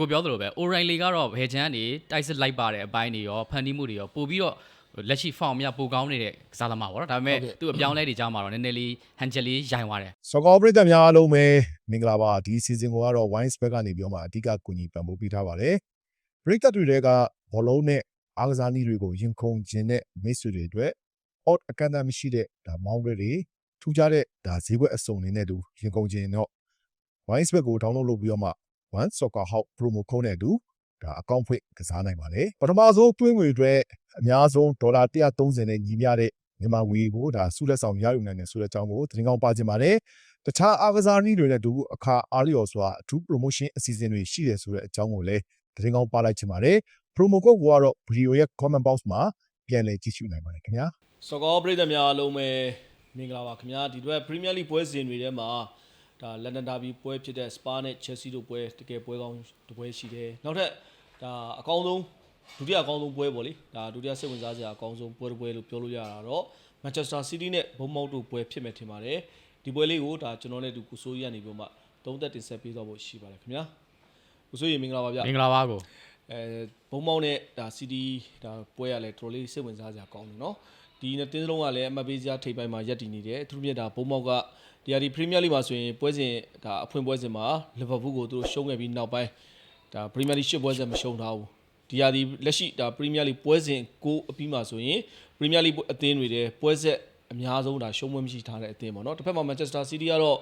အခုပြောသလိုပဲ O'Reilly ကတော့ဘယ်ချမ်းကနေတိုက်စစ်လိုက်ပါတဲ့အပိုင်းတွေရောဖန်တီးမှုတွေရောပို့ပြီးတော့လက်ရှိ form မြပိုကောင်းနေတဲ့ကစားသမားပေါ့နော်ဒါပေမဲ့သူ့အပြောင်းလဲတွေကြားမှာတော့နည်းနည်းလေးဟန်ချက်လေးရိုင်သွားတယ်စောကောပရိသတ်များအားလုံးပဲမင်္ဂလာပါဒီ season ကိုကတော့ Wines Back ကနေပြောမှာအဓိကကူညီပံ့ပိုးပေးထားပါတယ်ပရိသတ်တွေကဘောလုံးနဲ့အားကစားနည်းတွေကိုရင်ခုန်ခြင်းနဲ့မိတ်ဆွေတွေအတွက် odd အကန့်အသတ်မရှိတဲ့ဒါမောင်းတွေတွေထူးခြားတဲ့ဒါဈေးကွက်အစုံတွေနဲ့တူရင်ခုန်ခြင်းတော့ Wines Back ကို download လုပ်ပြီးတော့မှ One Soccer Hub promo code နဲ့အတူဒါအကောင့်ဖွင့်ကစားနိုင်ပါတယ်ပထမဆုံးတွင်းငွေအတွက်အများဆုံးဒေါ်လာ130နဲ့ညီမျှတဲ့မြန်မာငွေကိုဒါစုလက်ဆောင်ရယူနိုင်တယ်ဆိုတဲ့အကြောင်းကိုသတင်းကောင်းပါချင်ပါတယ်တခြားအားကစားနည်းတွေနဲ့တူအခါအားလျော်စွာအထူး promotion အစီအစဉ်တွေရှိတယ်ဆိုတဲ့အကြောင်းကိုလည်းသတင်းကောင်းပါလိုက်ချင်ပါတယ် promo code ကိုကတော့ video ရဲ့ comment box မှာပြန်လည်ကြည့်ရှုနိုင်ပါတယ်ခင်ဗျာစောကောပရိသတ်များအားလုံးပဲမင်္ဂလာပါခင်ဗျာဒီတော့ Premier League ပွဲစဉ်တွေထဲမှာ ဒါလန်ဒန်ဒါဘီပွဲဖြစ်တဲ့ Spa နဲ့ Chelsea တို့ပွဲတကယ်ပွဲကောင်းတစ်ပွဲရှိတယ်နောက်ထပ်ဒါအကောင်းဆုံးဒုတိယအကောင်းဆုံးပွဲပေါ့လေဒါဒုတိယစိတ်ဝင်စားစရာအကောင်းဆုံးပွဲတစ်ပွဲလို့ပြောလို့ရတာတော့ Manchester City နဲ့ဘုံမောက်တို့ပွဲဖြစ်မယ်ထင်ပါတယ်ဒီပွဲလေးကိုဒါကျွန်တော်နဲ့ဒီကုဆိုးကြီးကနေပြီးမှသုံးသက်တင်ဆက်ပေးသွားဖို့ရှိပါတယ်ခင်ဗျာကုဆိုးကြီးမင်္ဂလာပါဗျမင်္ဂလာပါကိုအဲဘုံမောင်းနဲ့ဒါ CD ဒါပွဲရလဲတော်တော်လေးစိတ်ဝင်စားစရာကောင်းတယ်နော်ဒီနှစ်တင်းစလုံးကလည်းအမတ်ပေးစရာထိပ်ပိုင်းမှာရပ်တည်နေတယ်အထူးသဖြင့်ဒါဘုံမောက်က ဒီဟာဒီ Premier League မှာဆိုရင်ပွဲစဉ်ဒါအဖွင့်ပွဲစဉ်မှာ Liverpool ကိုသူတို့ရှုံးခဲ့ပြီးနောက်ပိုင်းဒါ Premier League ရှစ်ပွဲစဉ်မရှုံးထားဘူးဒီဟာဒီလက်ရှိဒါ Premier League ပွဲစဉ်ကိုအပြီးမှာဆိုရင် Premier League အသင်းတွေတဲ့ပွဲဆက် အများဆုံးဒါရှုံးပွဲမရှိထားတဲ့အသင်းပေါ့နော်တစ်ဖက်မှာ Manchester City ကတော့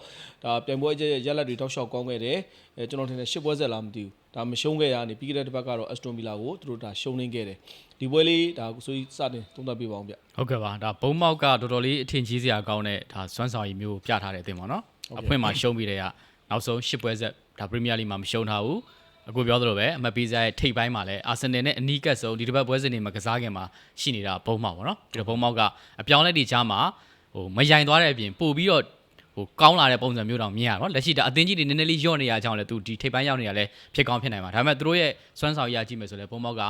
ဒါပြိုင်ပွဲရဲ့ရက်လက်တွေတောက်လျှောက်ကောင်းခဲ့တယ်အဲကျွန်တော်ထင်တယ်ရှစ်ပွဲဆက်လားမသိဘူးဒါမရှုံးခဲ့ရနေပြီးခဲ့တဲ့တစ်ပတ်ကတော့ Aston Villa ကိုသူတို့ဒါရှုံးနေခဲ့တယ်ဒီပွဲလေးဒါဆိုပြီးစတင်သုံးသပ်ပြပါအောင်ဗျဟုတ်ကဲ့ပါဒါဘုံမောက်ကတော်တော်လေးအထင်ကြီးစရာကောင်းတဲ့ဒါစွမ်းဆောင်ရည်မျိုးပြထားတဲ့အသင်းပေါ့နော်အဖွင့်မှာရှုံးပြီးတဲ့ကနောက်ဆုံး10ပွဲဆက်ဒါပရီးမီးယားလိမှာမရှုံးထားဘူး အခုပြောသလိုပဲအမတ်ပေးစရာရဲ့ထိပ်ပိုင်းမှာလည်းအာဆင်နယ်နဲ့အနီးကပ်ဆုံးဒီတစ်ပတ်ပွဲစဉ်တွေမှာကစားခင်မှာရှိနေတာဘုံမောက်ပေါ့နော်ပြီးတော့ဘုံမောက်ကအပြောင်းလဲတွေကြားမှာဟိုမယိုင်သွားတဲ့အပြင်ပို့ပြီးတော့ဟိုကောင်းလာတဲ့ပုံစံမျိုးတောင်မြင်ရတော့လက်ရှိဒါအသင်းကြီးတွေနည်းနည်းလေးညော့နေရကြောင်းလဲသူဒီထိပ်ပိုင်းရောက်နေရလဲဖြစ်ကောင်းဖြစ်နိုင်မှာဒါပေမဲ့သူတို့ရဲ့စွမ်းဆောင်ရည်ကြည့်မယ်ဆိုလဲဘုံမောက်က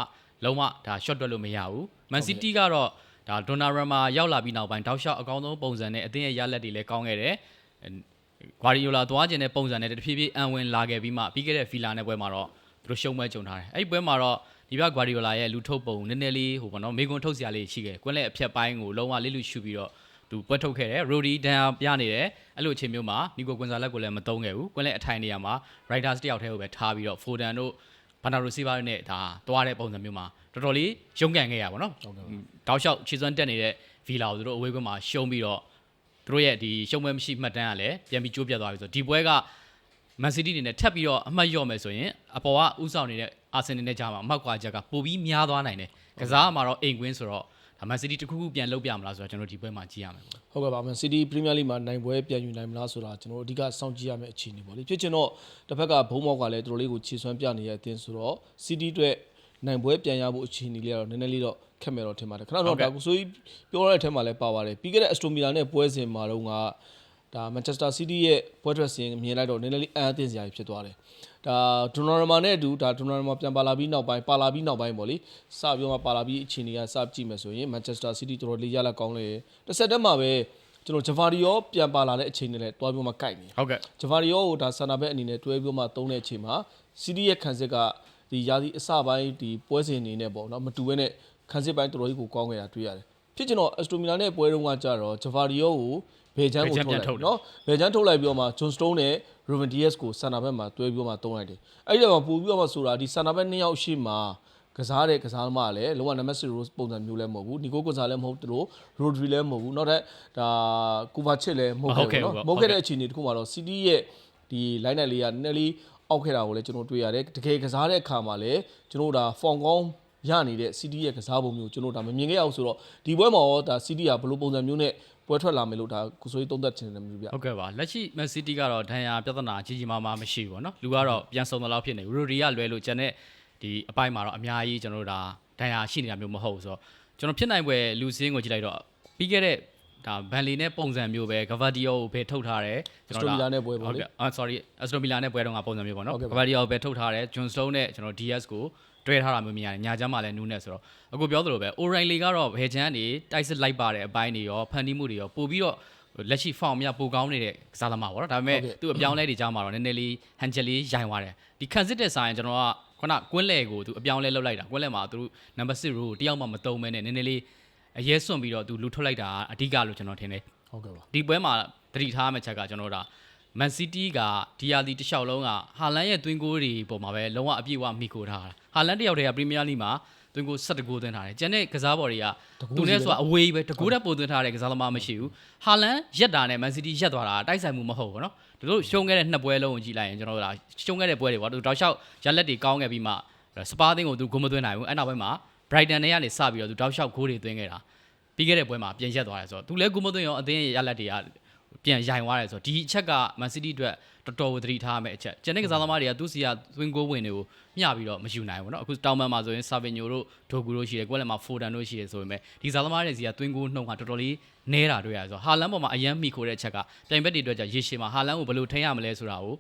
လုံးဝဒါ shot တွက်လို့မရဘူး Man City ကတော့ဒါဒိုနာရမာရောက်လာပြီးနောက်ပိုင်းတောက်လျှောက်အကောင်းဆုံးပုံစံနဲ့အသင်းရဲ့ရလက်တွေလည်းကောင်းခဲ့တယ်။ ဂွာဒီယိုလာသွားခြင်းတဲ့ပုံစံနဲ့တဖြည်းဖြည်းအန်ဝင်လာခဲ့ပြီးမှပြီးခဲ့တဲ့ဖီလာနဲ့ပွဲမှာတော့သူတို့ရှုံးမဲ့ကြုံထားတယ်။အဲ့ဒီပွဲမှာတော့ဒီဘက်ဂွာဒီယိုလာရဲ့လူထုတ်ပုံနည်းနည်းလေးဟိုပေါ့နော်မေကွန်ထုတ်စရာလေးရှိခဲ့တယ်။ကွင်းလက်အဖြတ်ပိုင်းကိုလုံးဝလေးလူရှူပြီးတော့သူပွဲထုတ်ခဲ့တယ်။ရိုဒီဒန်ပြနေတယ်။အဲ့လိုအချိန်မျိုးမှာနီကိုကွန်ဆာလက်ကိုလည်းမတုံးခဲ့ဘူး။ကွင်းလက်အထိုင်နေရာမှာ Riders တယောက်တည်းကိုပဲထားပြီးတော့ Foden တို့ဘန်နာရိုစီဗာနဲ့ဒါသွားတဲ့ပုံစံမျိုးမှာတော်တော်လေးရုန်းကန်ခဲ့ရပါတော့။တောက်လျှောက်ခြေစွမ်းတက်နေတဲ့ဗီလာကိုသူတို့အဝေးကွင်းမှာရှုံးပြီးတော့ သူတို့ရဲ့ဒီရှုံးပွဲမရှိမှတ်တမ်းကလည်းပြန်ပြီးကျိုးပြတ်သွားပြီဆိုတော့ဒီပွဲကမန်စီးတီးအနေနဲ့ထပ်ပြီးတော့အမှတ်လျော့မယ်ဆိုရင်အပေါ်ကဥဆောင်နေတဲ့အာဆင်နယ်နဲ့ကြားမှာအမှတ်ကွာချက်ကပိုပြီးများသွားနိုင်တယ်ကစားမှာတော့အိမ်ကွင်းဆိုတော့ဒါမန်စီးတီးတစ်ခုခုပြန်လုပ်ပြမလားဆိုတော့ကျွန်တော်ဒီပွဲမှာကြည့်ရမယ်ပေါ့ဟုတ်ကဲ့ပါမယ် City Premier League မှာနိုင်ပွဲပြန်ယူနိုင်မလားဆိုတာကျွန်တော်တို့အဓိကစောင့်ကြည့်ရမယ့်အခြေအနေပေါ့လေဖြစ်ချင်တော့တစ်ဖက်ကဘုံမောက်ကလည်းတော်တော်လေးကိုခြေစွမ်းပြနေတဲ့အသင်းဆိုတော့ City အတွက်နိုင်ပွဲပြန်ရဖို့အခြေအနေလေးကတော့နည်းနည်းလေးတော့ ခက်မယ်တော့ထင်ပါတယ်ခဏတော့ဒါကိုဆိုကြီးပြောရတဲ့အထက်မှာလည်းပါပါတယ်ပြီးခဲ့တဲ့ Aston Villa နဲ့ပွဲစဉ်မှာတော့ကဒါ Manchester City ရဲ့ပွဲထွက်စဉ်မြင်လိုက်တော့နည်းနည်းလေးအံ့အသင့်စရာကြီးဖြစ်သွားတယ်ဒါဒွန်နော်ရမာနဲ့အတူဒါဒွန်နော်ရမာပြန်ပါလာပြီးနောက်ပိုင်းပါလာပြီးနောက်ပိုင်းပေါ့လေစပြောမှပါလာပြီးအခြေအနေကစကြည့်မယ်ဆိုရင် Manchester City တော်တော်လေးရလက်ကောင်းလေတစ်ဆက်တည်းမှာပဲကျွန်တော်ဂျဗာရီယောပြန်ပါလာတဲ့အချိန်နဲ့လည်းတွားပြောမှကိုက်နေဟုတ်ကဲ့ဂျဗာရီယောကိုဒါဆန်နာဘက်အနေနဲ့တွဲပြောမှသုံးတဲ့အချိန်မှာစီဒီရဲ့ခံစစ်ကဒီယာစီအစပိုင်းဒီပွဲစဉ်အနေနဲ့ပေါ့နော်မတူဘဲနဲ့ ခံစစ်ပိုင်းတော်တော်ကြီးကိုကောင်းခဲ့တာတွေ့ရတယ်ဖြစ်ကျွန်တော်အက်စတိုမီလာနဲ့ပွဲတုန်းကကြတော့ဂျဗာရီယောကိုဘယ်ချမ်းကိုထုတ်လိုက်နော်ဘယ်ချမ်းထုတ်လိုက်ပြီးတော့မှဂျွန်စတုန်းနဲ့ရိုဗင်ဒီယက်စ်ကိုဆန်နာဘက်မှာတွဲပြီးတော့မှသုံးလိုက်တယ်အဲ့ဒီတော့ပို့ပြီးတော့မှဆိုတာဒီဆန်နာဘက်နှစ်ယောက်ရှိမှကစားတဲ့ကစားသမားကလည်းလုံးဝနံပါတ်6 rose ပုံစံမျိုးလည်းမဟုတ်ဘူးနီကိုကိုစားလည်းမဟုတ်သူတို့ရိုဒရီလည်းမဟုတ်ဘူးနောက်ထပ်ဒါကိုဗာချစ်လည်းမဟုတ်ခဲ့ဘူးနော်မဟုတ်ခဲ့တဲ့အခြေအနေတခုမှာတော့ CD ရဲ့ဒီ line နဲ့လေးကနည်းနည်းလေးအောက်ခဲ့တာကိုလည်းကျွန်တော်တွေ့ရတယ်တကယ်ကစားတဲ့အခါမှာလည်းကျွန်တော်ဒါ form ကောင်း ရနေတဲ့ CD ရဲ့ကစားပုံမျိုးကျွန်တော်ဒါမမြင်ခဲ့အောင်ဆိုတော့ဒီပွဲမှာရောဒါ CD ကဘယ်လိုပုံစံမျိုးနဲ့ပွဲထွက်လာမယ်လို့ဒါကိုစိုးကြီးသုံးသပ်ချင်တယ်မျိုးဗျဟုတ်ကဲ့ပါလက်ရှိမန်စီးတီးကတော့ဒဏ်ရာပြဿနာကြီးကြီးမားမားမရှိဘူးပေါ့နော်လူကတော့ပြန်ဆုံတဲ့လောက်ဖြစ်နေရိုဒီကလွဲလို့ကျန်တဲ့ဒီအပိုင်းမှာတော့အများကြီးကျွန်တော်တို့ဒါဒဏ်ရာရှိနေတာမျိုးမဟုတ်ဘူးဆိုတော့ကျွန်တော်ဖြစ်နိုင်ပွဲလူစင်းကိုကြည့်လိုက်တော့ပြီးခဲ့တဲ့ဒါဘန်လီနဲ့ပုံစံမျိုးပဲဂဗာဒီယိုကိုပဲထုတ်ထားတယ်စတိုမီလာနဲ့ပွဲပေါ့ဟုတ်လေကဲ့အာ sorry အစတိုမီလာနဲ့ပွဲတုန်းကပုံစံမျိုးပေါ့နော်ဟုတ်ကဲ့ပါဂဗာဒီယိုပဲထုတ်ထားတယ်ဂျွန်စလုံးနဲ့ကျွန်တော် DS ကို တွဲထားတာမျိုးမြင်ရတယ်ညာချမ်းမှာလည်းနူးနေဆိုတော့အခုပြောသလိုပဲ O'Reilly ကတော့ဘယ်ချမ်းကနေတိုက်စစ်လိုက်ပါတဲ့အပိုင်းတွေရောဖန်တီးမှုတွေရောပို့ပြီးတော့လက်ရှိ form မြပိုကောင်းနေတဲ့ကစားသမားပေါ့နော်ဒါပေမဲ့သူ့အပြောင်းလဲတွေကြားမှာတော့နည်းနည်းလေးဟန်ချက်လေးရိုင်သွားတယ်ဒီခံစစ်တဲ့ဆိုင်ကျွန်တော်ကခုနကွင်းလဲကိုသူအပြောင်းလဲလုပ်လိုက်တာကွင်းလဲမှာသူတို့ number 6 row တယောက်မှမတုံးမဲနဲ့နည်းနည်းလေးအရဲစွန့်ပြီးတော့သူလူထွက်လိုက်တာအဓိကလို့ကျွန်တော်ထင်တယ်ဟုတ်ကဲ့ပါဒီပွဲမှာသတိထားမယ့်ချက်ကကျွန်တော်တို့ဒါ Man City ကဒီယာဒီတစ်လျှောက်လုံးကဟာလန်ရဲ့သွင်းဂိုးတွေပုံမှာပဲလုံးဝအပြည့်အဝမိကိုထားတာ ဟာလန်တယောက်တည်းကပရီးမီးယားလိမှာသူကို17ဂိုးသွင်းထားတယ်ကျန်တဲ့ကစားပေါ်တွေကသူနဲ့ဆိုတာအဝေးပဲတကူးတက်ပုံသွင်းထားတဲ့ကစားသမားမရှိဘူးဟာလန်ရက်တာနဲ့မန်စီးတီးရက်သွားတာတိုက်ဆိုင်မှုမဟုတ်ဘူးနော်သူတို့ရှုံးခဲ့တဲ့နှစ်ပွဲလုံးကိုကြည့်လိုက်ရင်ကျွန်တော်တို့ဒါရှုံးခဲ့တဲ့ပွဲတွေကသူတောက်လျှောက်ရက်လက်တွေကောင်းခဲ့ပြီးမှစပါးသင်းကိုသူဂိုးမသွင်းနိုင်ဘူးအဲ့နောက်ပိုင်းမှာ Brighton နဲ့ကနေစပြီးတော့သူတောက်လျှောက်ဂိုးတွေသွင်းခဲ့တာပြီးခဲ့တဲ့ပွဲမှာပြန်ရက်သွားတယ်ဆိုတော့သူလည်းဂိုးမသွင်းရောအသင်းရဲ့ရက်လက်တွေကပြန်ရိုင်သွားတယ်ဆိုတော့ဒီအချက်က Man City အတွက် တော်တော်ကိုသတိထားရမယ့်အချက်ကျန်တဲ့ကစားသမားတွေကသူ့စီကသွင်းဂိုးဝင်တွေကိုမျှပြီးတော့မယူနိုင်ဘူးเนาะအခုတောင်ပန်မှာဆိုရင် Savinho တို့ Dogu တို့ရှိတယ်ကွက်လက်မှာ Foden တို့ရှိတယ်ဆိုပေမဲ့ဒီကစားသမားတွေစီကသွင်းဂိုးနှုံကတော်တော်လေးနဲတာတွေ့ရတယ်ဆိုတော့ဟာလန်ပေါ်မှာအရန်မိခိုတဲ့အချက်ကပြိုင်ဘက်တွေအတွက်じゃရေရှည်မှာဟာလန်ကိုဘယ်လိုထိန်းရမလဲဆိုတာကို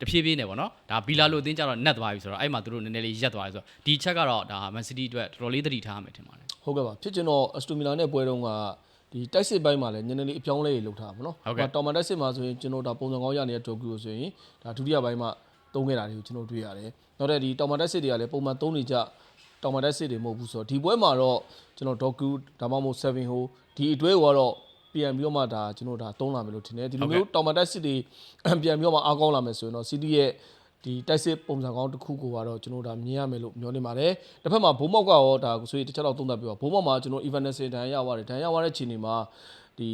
တဖြည်းဖြည်းနဲ့ပေါ့နော်ဒါဘီလာလိုအသင်းကြတော့နက်သွားပြီဆိုတော့အဲ့မှာသူတို့နည်းနည်းလေးရက်သွားပြီဆိုတော့ဒီချက်ကတော့ဒါ Man City အတွက်တော်တော်လေးသတိထားရမယ်ထင်ပါတယ် ဟုတ်ကဲ့ပါဖြစ်ချင်တော့အစတိုမီလာနဲ့ပွဲတုန်းက ဒီတိုက်စစ်ပိုင်းမှာလည်းနည်းနည်းလေးအပြောင်းလဲတွေလုပ်ထားပါမနော်ဟုတ်ကဲ့တော်မန်တိုက်စစ်မှာဆိုရင်ကျွန်တော်ဒါပုံစံကောင်းရနေတဲ့ဒိုကူကိုဆိုရင်ဒါဒုတိယပိုင်းမှာသုံးခဲ့တာတွေကိုကျွန်တော်တွေ့ရတယ်နောက်တဲ့ဒီတော်မန်တိုက်စစ်တွေကလည်းပုံမှန်သုံးနေကြတော်မန်တိုက်စစ်တွေမဟုတ်ဘူးဆိုတော့ဒီပွဲမှာတော့ကျွန်တော်ဒေါကူဒါမှမဟုတ်7ဟိုဒီအတွဲကိုကတော့ပြန်ပြီးတော့မှဒါကျွန်တော်ဒါသုံးလာမယ်လို့ထင်တယ်ဒီလိုမျိုးတော်မန်တိုက်စစ်တွေပြန်ပြီးတော့မှအားကောင်းလာမယ်ဆိုရင်တော့ City ရဲ့ ဒီတိုက်စစ်ပုံစံကောင်းတစ်ခုကိုကတော့ကျွန်တော်ဒါမြင်ရမယ်လို့မျှော်လင့်ပါတယ်တစ်ဖက်မှာဘိုးမောက်ကရောဒါဆိုရင်တစ်ချက်တော့သုံးသပ်ပြပါဘိုးမောက်မှာကျွန်တော် Evanescence တန်ရရတယ်တန်ရရတဲ့ချိန်တွေမှာဒီ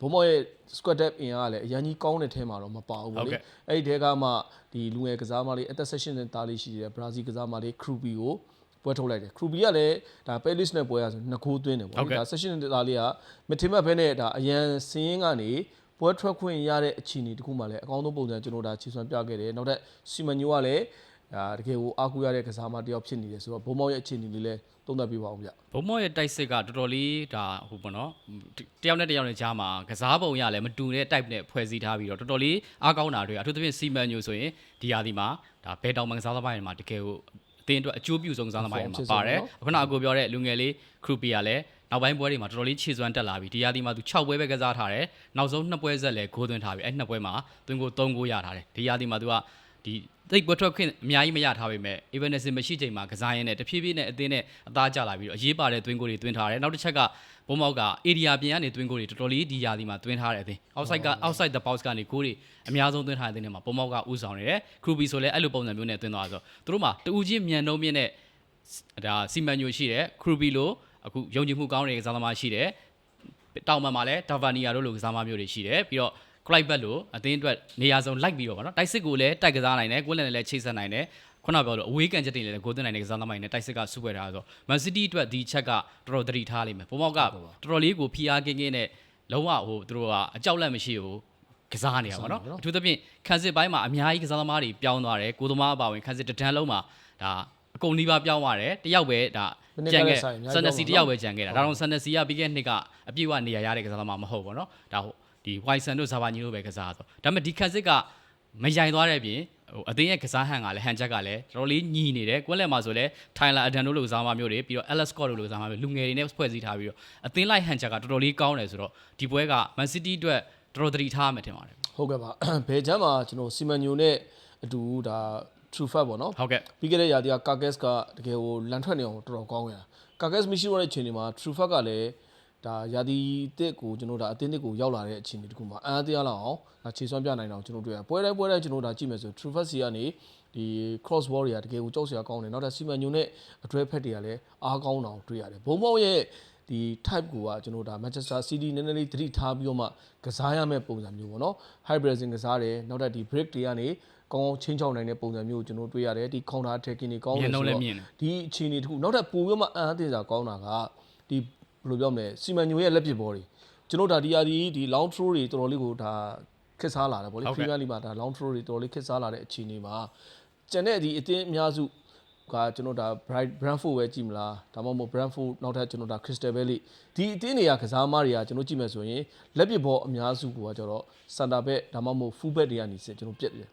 ဘိုးမောက်ရဲ့ squad depth အင်အားကလည်းအရင်ကြီးကောင်းတဲ့ထဲမှာတော့မပါဘူးဟုတ်လေကဲ့အဲ့ဒီထဲကမှဒီလူငယ်ကစားမလေးအသက်16နှစ်သားလေးရှိတယ်ဘရာဇီးကစားမလေး Krupi ကိုပွဲထုတ်လိုက်တယ် Krupi ကလည်းဒါ Palace နဲ့ပွဲရဆိုနှစ်ခိုးသွင်းတယ်ပေါ့ဟုတ်ကဲ့ဒါ16နှစ်သားလေးကမထင်မှတ်ဘဲနဲ့ဒါအရန်စင်းရင်ကနေ ပွဲထွက်ခွင့်ရတဲ့အခြေအနေတခုမှလည်းအကောင်းဆုံးပုံစံကျွန်တော်ဒါခြေစွမ်းပြခဲ့တယ်နောက်ထပ်စီမန်ညိုကလည်းဒါတကယ်ကိုအားကိုးရတဲ့ကစားမတစ်ယောက်ဖြစ်နေတယ်ဆိုတော့ဘုံမောက်ရဲ့အခြေအနေလေးလည်းသုံးသပ်ပြပါအောင်ဗျဘုံမော့ရဲ့တိုက်စစ်ကတော်တော်လေးဒါဟိုပေါ့နော်တယောက်နဲ့တယောက်နဲ့ကြားမှာကစားပုံရလည်းမတူတဲ့ type နဲ့ဖွဲ့စည်းထားပြီးတော့တော်တော်လေးအားကောင်းတာတွေအထူးသဖြင့်စီမန်ညိုဆိုရင်ဒီယာဒီမှာဒါဘဲတောင်မန်ကစားသမားတွေမှာတကယ်ကိုအတင်းအတွက်အကျိုးပြုဆုံးကစားသမားတွေမှာပါတယ်ခုနအကိုပြောတဲ့လူငယ်လေးခရူပီယာလည်း နောက်ပိုင်းပွဲတွေမှာတော်တော်လေးခြေစွမ်းတက်လာပြီဒီယာဒီမှာသူ6ပွဲပဲကစားထားတယ်နောက်ဆုံး2ပွဲဆက်လည်းဂိုးသွင်းထားပြီအဲ့2ပွဲမှာသွင်းကို3ဂိုးရထားတယ်ဒီယာဒီမှာသူကဒီတိတ်ပွဲထွက်ခွင့်အများကြီးမရထားပေမဲ့ Evanescence မရှိချိန်မှာကစားရင်းနဲ့တဖြည်းဖြည်းနဲ့အသင်းနဲ့အသားကျလာပြီးတော့အရေးပါတဲ့သွင်းကိုတွေသွင်းထားတယ်နောက်တစ်ချက်ကဘုံမောက်က area ပြင်ကနေသွင်းကိုတွေတော်တော်လေးဒီယာဒီမှာသွင်းထားတယ်အသင်း outside က outside the box ကနေကိုတွေအများဆုံးသွင်းထားတဲ့အသင်းတွေမှာဘုံမောက်ကဥဆောင်နေတယ် Krupi ဆိုလည်းအဲ့လိုပုံစံမျိုးနဲ့သွင်းသွားဆိုသူတို့မှာတူချင်းမြန်နှုံးမြင့်တဲ့ဒါစီမန်ညိုရှိတယ် Krupi လို့ အခုယုံကြည်မှုကောင်းတဲ့ကစားသမားရှိတယ်တောင်ပံမှာလည်း Tavania တို့လိုကစားသမားမျိုးတွေရှိတယ်ပြီးတော့ Clive ဘက်လို့အသင်းအတွက်နေရာစုံလိုက်ပြီးတော့ဗောနော်တိုက်စစ်ကိုလည်းတိုက်ကစားနိုင်တယ်ကွင်းလန်နဲ့လည်းချိတ်ဆက်နိုင်တယ်ခုနပြောလို့အဝေးကန်ချက်တွေလည်းဂိုးသွင်းနိုင်တဲ့ကစားသမားတွေနဲ့တိုက်စစ်ကစုပွဲထားဆိုတော့ Man City အတွက်ဒီချက်ကတော်တော်သတိထားလိမ့်မယ်ပုံမောက်ကတော်တော်လေးကိုဖိအားကင်းကင်းနဲ့လုံးဝဟိုသူတို့ကအကြောက်လက်မရှိဘူးကစားနေတာဗောနော်အထူးသဖြင့်ခန်းစစ်ပိုင်းမှာအများကြီးကစားသမားတွေပြောင်းသွားတယ်ကိုသမားအပါဝင်ခန်းစစ်တစ်တန်းလုံးမှာဒါအကုန်နီးပါးပြောင်းသွားတယ်တယောက်ပဲဒါ ကြံခဲ့ဆန်နစီတယောက်ပဲကြံခဲ့တာဒါတော့ဆန်နစီကပြီးခဲ့နှစ်ကအပြည့်အဝနေရာရတဲ့ကစားသမားမဟုတ်ဘောနော်ဒါဟိုဒီဝိုင်ဆန်တို့ဇာဘာညီတို့ပဲကစားဆိုဒါပေမဲ့ဒီခန်းစစ်ကမယိုင်သွားတဲ့အပြင်ဟိုအသင်းရဲ့ကစားဟန်ကလည်းဟန်ချက်ကလည်းတော်တော်လေးညီနေတယ်ကွက်လက်မှာဆိုလည်းထိုင်လာအဒန်တို့လိုကစားမမျိုးတွေပြီးတော့ Alex Scott တို့လိုကစားမမျိုးလူငယ်တွေနဲ့ဖွဲ့စည်းထားပြီးတော့အသင်းလိုက်ဟန်ချက်ကတော်တော်လေးကောင်းတယ်ဆိုတော့ဒီပွဲက Man City အတွက်တော်တော်သတိထားရမယ်ထင်ပါတယ်ဟုတ်ကဲ့ပါဘယ်ချမ်းမှာကျွန်တော်စီမန်ညိုနဲ့အတူဒါ true fact ပေါ့နော်ဟုတ်ကဲ့ပြီးခဲ့တဲ့ရာသီက Carcass ကတကယ်ကိုလန်ထွက်နေအောင်တော်တော်ကောင်းခဲ့တာ Carcass မရှိတော့တဲ့ချိန်တွေမှာ true fact ကလည်းဒါရာသီတစ်ကိုကျွန်တော်ဒါအသင်းတစ်ကိုရောက်လာတဲ့အခြေအနေတခုမှာအန်အသေးလောက်အောင်ဒါခြေစွမ်းပြနိုင်အောင်ကျွန်တော်တွေ့ရပွဲတိုင်းပွဲတိုင်းကျွန်တော်ဒါကြည့်မယ်ဆို true fact စီကနေဒီ cross ball တွေကတကယ်ကိုကြောက်စရာကောင်းတယ်နောက်ထပ်စီမန်ညိုနဲ့အတွဲဖက်တွေကလည်းအားကောင်းအောင်တွေ့ရတယ်ဘုံဘောက်ရဲ့ဒီ type ကိုကကျွန်တော်ဒါ Manchester City နည်းနည်းလေးသတိထားပြီးတော့မှကစားရမယ့်ပုံစံမျိုးပေါ့နော် high pressing ကစားတယ်နောက်ထပ်ဒီ break တွေကနေကောင်းကောင်းချင်းချောင်းနိုင်တဲ့ပုံစံမျိုးကိုကျွန်တော်တွေ့ရတယ်ဒီ counter attacking တွေကောင်းတယ်မြင်ဆိုတော့လည်းတော့မြင်တယ်ဒီအခြေအနေတခုနောက်ထပ်ပိုပြီးမှအံ့အသင့်စရာကောင်းတာကဒီဘယ်လိုပြောမလဲစီမန်ညိုရဲ့လက်ပစ်ဘောတွေကျွန်တော်ဒါဒီယာဒီဒီ long throw တွေတော်တော်လေးကိုဒါခစ်စားလာတယ်ဗောလေဟုတ်ကဲ့ Premier League မှာဒါ long throw တွေတော်တော်လေးခစ်စားလာတဲ့အခြေအနေမှာကျန်တဲ့ဒီအသင်းအများစုကကျွန်တော်ဒါ Bright Brentford ပဲကြည့်မလားဒါမှမဟုတ် Brentford နောက်ထပ်ကျွန်တော်ဒါ Crystal Palace ဒီအသင်းတွေကကစားသမားတွေကကျွန်တော်ကြည့်မယ်ဆိုရင်လက်ပစ်ဘောအများစုကကျတော့ center back ဒါမှမဟုတ် full back တွေကနေစကျွန်တော်ပြက်တယ်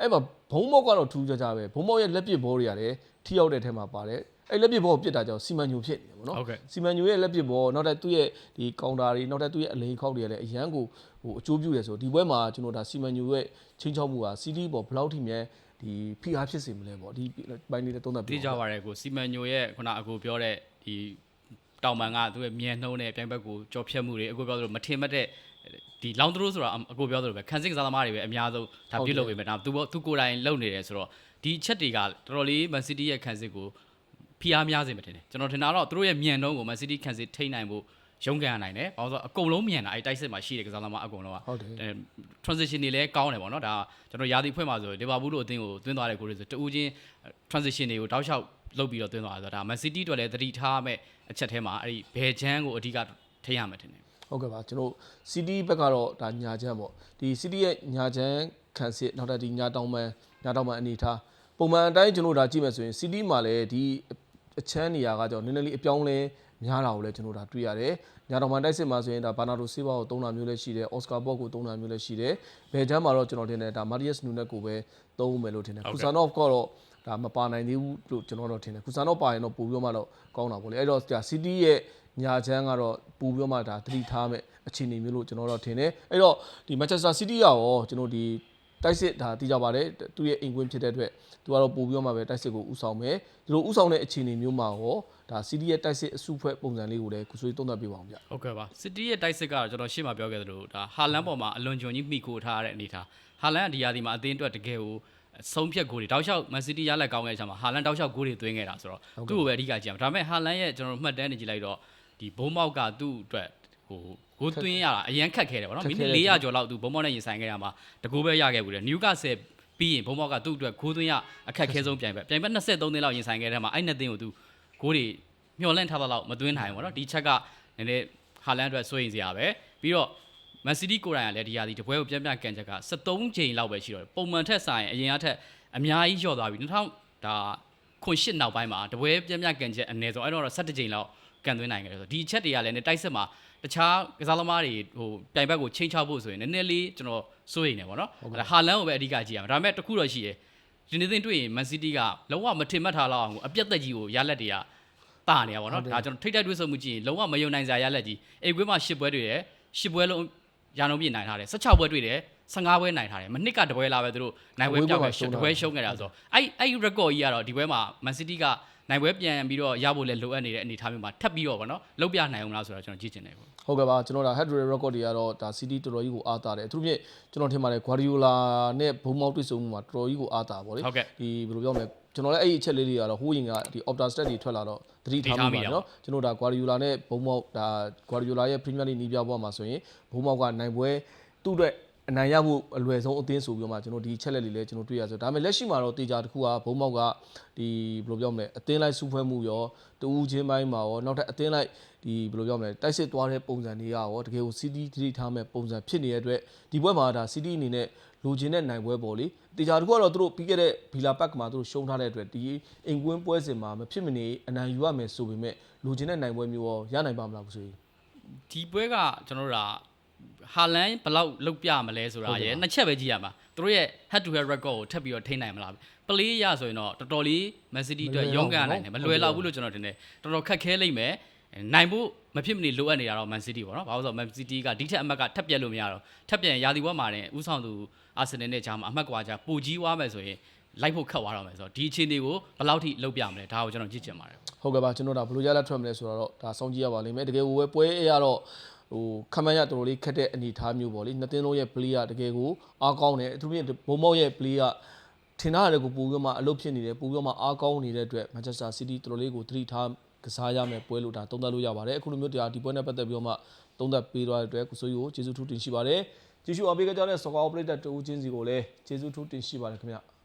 အဲ့မှာဘုံမောက်ကတော့ထူးခြားခြားပဲဘုံမောက်ရဲ့လက်ပစ်ဘောတွေရတယ်ထိရောက်တဲ့ထဲမှာပါတယ်အဲ့လက်ပစ်ဘောကိုပြစ်တာကြောင့်စီမံညိုဖြစ်နေတယ်ပေါ့နော်ဟုတ်ကဲ့စီမံညိုရဲ့လက်ပစ်ဘောနောက်တဲ့သူ့ရဲ့ဒီကောင်တာတွေနောက်တဲ့သူ့ရဲ့အလိန်ခောက်တွေလည်းအရန်ကိုဟိုအကျိုးပြုရဆိုဒီဘွဲမှာကျွန်တော်ဒါစီမံညိုရဲ့ချင်းချောက်မှုဟာစီးတီးပေါ်ဘယ်လောက်ထိမြဲဒီဖိအားဖြစ်စေမလဲပေါ့ဒီပိုင်းလေးလည်းသုံးသပ်ပြသိကြပါရဲကိုစီမံညိုရဲ့ခုနအကိုပြောတဲ့ဒီတောင်ပန်ကသူ့ရဲ့မြန်နှုံးနဲ့ပြိုင်ဘက်ကိုကြော်ဖြတ်မှုတွေအကိုပြောသလိုမထင်မှတ်တဲ့ ဒီလောင်တရိုးဆိုတာအကိုပြောသလိုပဲခန်းစစ်ကစားသမားတွေပဲအများဆုံးဒါပြုတ်လုပ်ပေးမယ်ဒါသူသူကိုယ်တိုင်လုပ်နေတယ်ဆိုတော့ဒီချက်တွေကတော်တော်လေးမန်စီးတီးရဲ့ခန်းစစ်ကိုဖိအားများစေမှထင်တယ်ကျွန်တော်ထင်တာတော့သူတို့ရဲ့မြန်နှုံးကိုမန်စီးတီးခန်းစစ်ထိန်းနိုင်ဖို့ရုန်းကန်ရနိုင်တယ်ဘာလို့ဆိုတော့အကုန်လုံးမြန်တာအဲတိုက်စစ်မှာရှိတဲ့ကစားသမားအကုန်လုံးကဟုတ်တယ်အဲ transition တွေလည်းကောင်းတယ်ပေါ့နော်ဒါကျွန်တော်ရာသီဖွဲ့မှာဆိုလီဗာပူးလိုအသင်းကိုသွင်းသွားတဲ့ကိုယ်တွေဆိုတူးချင်း transition တွေကိုတောက်လျှောက်လုပ်ပြီးတော့သွင်းသွားတာဆိုတော့ဒါ Man City အတွက်လည်းသတိထားမဲ့အချက်ထဲမှာအဲ့ဒီဘယ်ချမ်းကိုအဓိကထိရမယ်ထင်တယ် ဟုတ်ကဲ့ပါကျွန်တော် CD ဘက်ကတော့ဒါညာချမ်းပေါ့ဒီ CD ရဲ့ညာချမ်းခံစစ်နောက်ထပ်ဒီညာတောင်ပန်ညာတောင်ပန်အနေထားပုံမှန်အတိုင်းကျွန်တော်ဒါကြည့်မယ်ဆိုရင် CD မှာလည်းဒီအချမ်းနေရာကကြောင့်နည်းနည်းလေးအပြောင်းလဲများတာကိုလည်းကျွန်တော်ဒါတွေ့ရတယ်ညာတောင်ပန်တိုက်စစ်မှာဆိုရင်ဒါဘာနာတိုဆေးဘာကိုသုံးတာမျိုးလည်းရှိတယ်အော်စကာဘော့ကိုသုံးတာမျိုးလည်းရှိတယ်ဘယ်ချမ်းမှာတော့ကျွန်တော်တင်တယ်ဒါမာရီယက်စ်နူနက်ကိုပဲသုံးမယ်လို့ထင်တယ်ကူဆာနော့ဖ်ကတော့ဒါမပါနိုင်သေးဘူးလို့ကျွန်တော်တော့ထင်တယ်ကူဆာနော့ဖ်ပါရင်တော့ပို့ပြီးတော့မှတော့ကောင်းတာပေါ့လေအဲ့တော့ဒါ CD ရဲ့ညာချမ်းကတော့ ပူပြီးတော့မှဒါသတိထားမဲ့အခြေအနေမျိုးလို့ကျွန်တော်တို့ထင်တယ်အဲ့တော့ဒီ Manchester City ရောကျွန်တော်ဒီတိုက်စစ်ဒါသိကြပါတယ်သူရဲ့အိမ်ကွင်းဖြစ်တဲ့အတွက်သူကတော့ပို့ပြီးတော့မှပဲတိုက်စစ်ကိုဥဆောင်မယ်ဒီလိုဥဆောင်တဲ့အခြေအနေမျိုးမှာရောဒါ City ရဲ့တိုက်စစ်အစုဖွဲ့ပုံစံလေးကိုလည်းကုဆွေးသုံးသပ်ပြပါအောင်ဗျဟုတ်ကဲ့ပါ City ရဲ့တိုက်စစ်ကတော့ကျွန်တော်ရှေ့မှာပြောခဲ့သလိုဒါဟာလန်ပေါ်မှာအလွန်ကျွံကြီးမိခိုထားရတဲ့အနေထားဟာလန်ကဒီယာဒီမှာအသင်းအတွက်တကယ်ကိုဆုံးဖြတ်ကိုတွေတောက်လျှောက် Man City ရလက်ကောင်းခဲ့တဲ့ချိန်မှာဟာလန်တောက်လျှောက်ကိုတွေသွင်းခဲ့တာဆိုတော့သူ့ကိုပဲအဓိကကြည့်ရမှာဒါပေမဲ့ဟာလန်ရဲ့ကျွန်တော်တို့မှတ်တမ်းနေကြည့်လိုက်တော့ ဒီဘုံမောက်ကသူ့အတွက်ဟိုကိုသွင်းရတာအရန်ခက်ခဲတယ်ဗောနော်မိနစ်400ကျော်လောက်သူဘုံမောက်နဲ့ရင်ဆိုင်ခဲ့ရမှာတကူပဲရခဲ့ဘူးတယ်နျူကာဆယ်ပြီးရင်ဘုံမောက်ကသူ့အတွက်ဂိုးသွင်းရအခက်ခဲဆုံးပြိုင်ပဲပြိုင်ပဲ23သိန်းလောက်ရင်ဆိုင်ခဲ့တဲ့မှာအဲ့နှစ်သိန်းကိုသူဂိုးတွေမျောလင့်ထားတဲ့လောက်မသွင်းနိုင်ဘူးဗောနော်ဒီချက်ကနည်းနည်းဟာလန်အတွက်စိုးရင်စရာပဲပြီးတော့ Man City ကိုယ်တိုင်ကလည်းဒီဟာဒီတပွဲကိုပြန်ပြန်ကန်ချက်က73ချိန်လောက်ပဲရှိတော့တယ်ပုံမှန်ထက်ဆိုင်အရင်အထက်အများကြီးလျော့သွားပြီ2000ဒါခွန်ရှစ်နောက်ပိုင်းမှာတပွဲပြန်ပြန်ကန်ချက်အနည်းဆုံးအဲ့တော့17ချိန်လောက် ကန်သွင်းနိုင်ခဲ့တယ်ဆိုတော့ဒီအချက်တွေကလည်းတိုက်စစ်မှာတခြားကစားသမားတွေဟိုပြိုင်ဘက်ကိုချိန်ချဖို့ဆိုရင်နည်းနည်းလေးကျွန်တော်စိုးရိမ်နေပါတော့အဲ့ဟာလန်ကိုပဲအဓိကကြည့်ရမှာဒါပေမဲ့တခုတော့ရှိတယ်ဒီနေ့သိတွေ့ရင် Man City ကလုံးဝမထင်မှတ်ထားလောက်အောင်အပြတ်သက်ကြီးကိုရလက်တွေကတာနေရပါတော့ဒါကျွန်တော်ထိတ်တိုက်တွေးဆုံမှုကြည့်ရင်လုံးဝမယုံနိုင်စရာရလက်ကြီးအိမ်ကွင်းမှာ10ပွဲတွေ့တယ်10ပွဲလုံးရာနှုန်းပြည့်နိုင်ထားတယ်16ပွဲတွေ့တယ်15ပွဲနိုင်ထားတယ်မနစ်ကတပွဲလာပဲသူတို့နိုင်ပွဲပြောက်ခဲ့ရှုံးတပွဲရှုံးခဲ့တာဆိုတော့အဲ့အဲ့ record ကြီးကတော့ဒီပွဲမှာ Man City က နိုင်ပွဲပြန်ပြီးတော့ရဖို့လဲလိုအပ်နေတဲ့အနေအထားမျိုးမှာထပ်ပြီးတော့ဗောနော်လောက်ပြနိုင်အောင်လားဆိုတော့ကျွန်တော်ကြည့်ချင်တယ်ပေါ့ဟုတ်ကဲ့ပါကျွန်တော်ဒါ head record တွေကတော့ဒါ CD တော်တော်ကြီးကိုအားတာတယ်အထူးဖြင့်ကျွန်တော်ထင်ပါတယ် Guardiola နဲ့ဘုံမောက်တွေ့ဆုံမှုမှာတော်တော်ကြီးကိုအားတာပါလေဟုတ်ကဲ့ဒီဘယ်လိုပြောမလဲကျွန်တော်လည်းအဲ့ဒီအချက်လေးတွေကတော့ဟိုးရင်ကဒီ Opta stat တွေထွက်လာတော့သတိထားမိပါနော်ကျွန်တော်ဒါ Guardiola နဲ့ဘုံမောက်ဒါ Guardiola ရဲ့ Premier League နီးပြပွဲမှာဆိုရင်ဘုံမောက်ကနိုင်ပွဲသူ့အတွက် အနိုင်ရဖို့အလွယ်ဆုံးအသင်းဆိုပြီးတော့မှကျွန်တော်ဒီချက်လက်လေးလည်းကျွန်တော်တွေ့ရဆိုဒါပေမဲ့လက်ရှိမှာတော့တေချာတစ်ခုကဘုံမောက်ကဒီဘယ်လိုပြောမလဲအသင်းလိုက်စုဖွဲ့မှုရောတူးချင်းပိုင်းမှာရောနောက်ထပ်အသင်းလိုက်ဒီဘယ်လိုပြောမလဲတိုက်စစ်သွားတဲ့ပုံစံတွေကရောတကယ်ကို CD သတိထားမဲ့ပုံစံဖြစ်နေတဲ့အတွက်ဒီပွဲမှာဒါ CD အနေနဲ့လိုချင်တဲ့နိုင်ပွဲပေါ့လေတေချာတစ်ခုကတော့သူတို့ပြီးခဲ့တဲ့ဘီလာပတ်ကမှာသူတို့ရှုံးထားတဲ့အတွက်ဒီအိမ်ကွင်းပွဲစဉ်မှာမဖြစ်မနေအနိုင်ယူရမယ်ဆိုပေမဲ့လိုချင်တဲ့နိုင်ပွဲမျိုးရောရနိုင်ပါမလားဆိုရင်ဒီပွဲကကျွန်တော်တို့က ဟာလန်ဘယ်လောက်လုတ်ပြမလဲဆိုတာရယ်နှစ်ချက်ပဲကြည့်ရမှာသူတို့ရဲ့ head to head record ကိုထပ်ပြီးတော့ထိန်းနိုင်မလား play ရဆိုရင်တော့တော်တော်လေး Man City အတွက်ရုန်းကန်နိုင်တယ်မလွယ်တော့ဘူးလို့ကျွန်တော်ထင်တယ်တော်တော်ခက်ခဲလိမ့်မယ်နိုင်ဖို့မဖြစ်မနေလိုအပ်နေတာတော့ Man City ပေါ့နော်ဘာလို့လဲဆိုတော့ Man City ကဒီထက်အမှတ်ကထပ်ပြတ်လို့မရတော့ထပ်ပြန်ရာသီဘွက်မှာနေဥဆောင်သူ Arsenal နဲ့ဂျာမှာအမှတ်ကွာကြပိုကြီးွားမယ်ဆိုရင်လိုက်ဖို့ခက်သွားတော့မယ်ဆိုတော့ဒီအခြေအနေကိုဘယ်လောက်ထိလုတ်ပြမလဲဒါကိုကျွန်တော်ကြည့်ချင်ပါတယ်ဟုတ်ကဲ့ပါကျွန်တော်ဒါဘယ်လိုရလက်ထွက်မလဲဆိုတော့ဒါစောင့်ကြည့်ရပါလိမ့်မယ်တကယ်ကိုပဲပွဲအရတော့ ဟိုခမန်းရတော်တော်လေးခက်တဲ့အနေအထားမျိုးပေါ့လေနှစ်သင်းလုံးရဲ့ play ကတကယ်ကိုအားကောင်းတယ်အထူးဖြင့်ဘုံမောက်ရဲ့ play ကထင်ထားရတယ်ကိုပိုပြီးမှအလုပ်ဖြစ်နေတယ်ပိုပြီးမှအားကောင်းနေတဲ့အတွက် Manchester City တော်တော်လေးကိုသတိထားကစားရမယ်ပွဲလို့ဒါသုံးသပ်လို့ရပါတယ်အခုလိုမျိုးတရားဒီပွဲနဲ့ပတ်သက်ပြီးတော့မှသုံးသပ်ပေးသွားတဲ့အတွက်ကိုစိုးရီကိုကျေးဇူးထူးတင်ရှိပါတယ်ကျေးဇူးအပေးကြတဲ့ Soccer Operator တူချင်းစီကိုလည်းကျေးဇူးထူးတင်ရှိပါတယ်ခင်ဗျ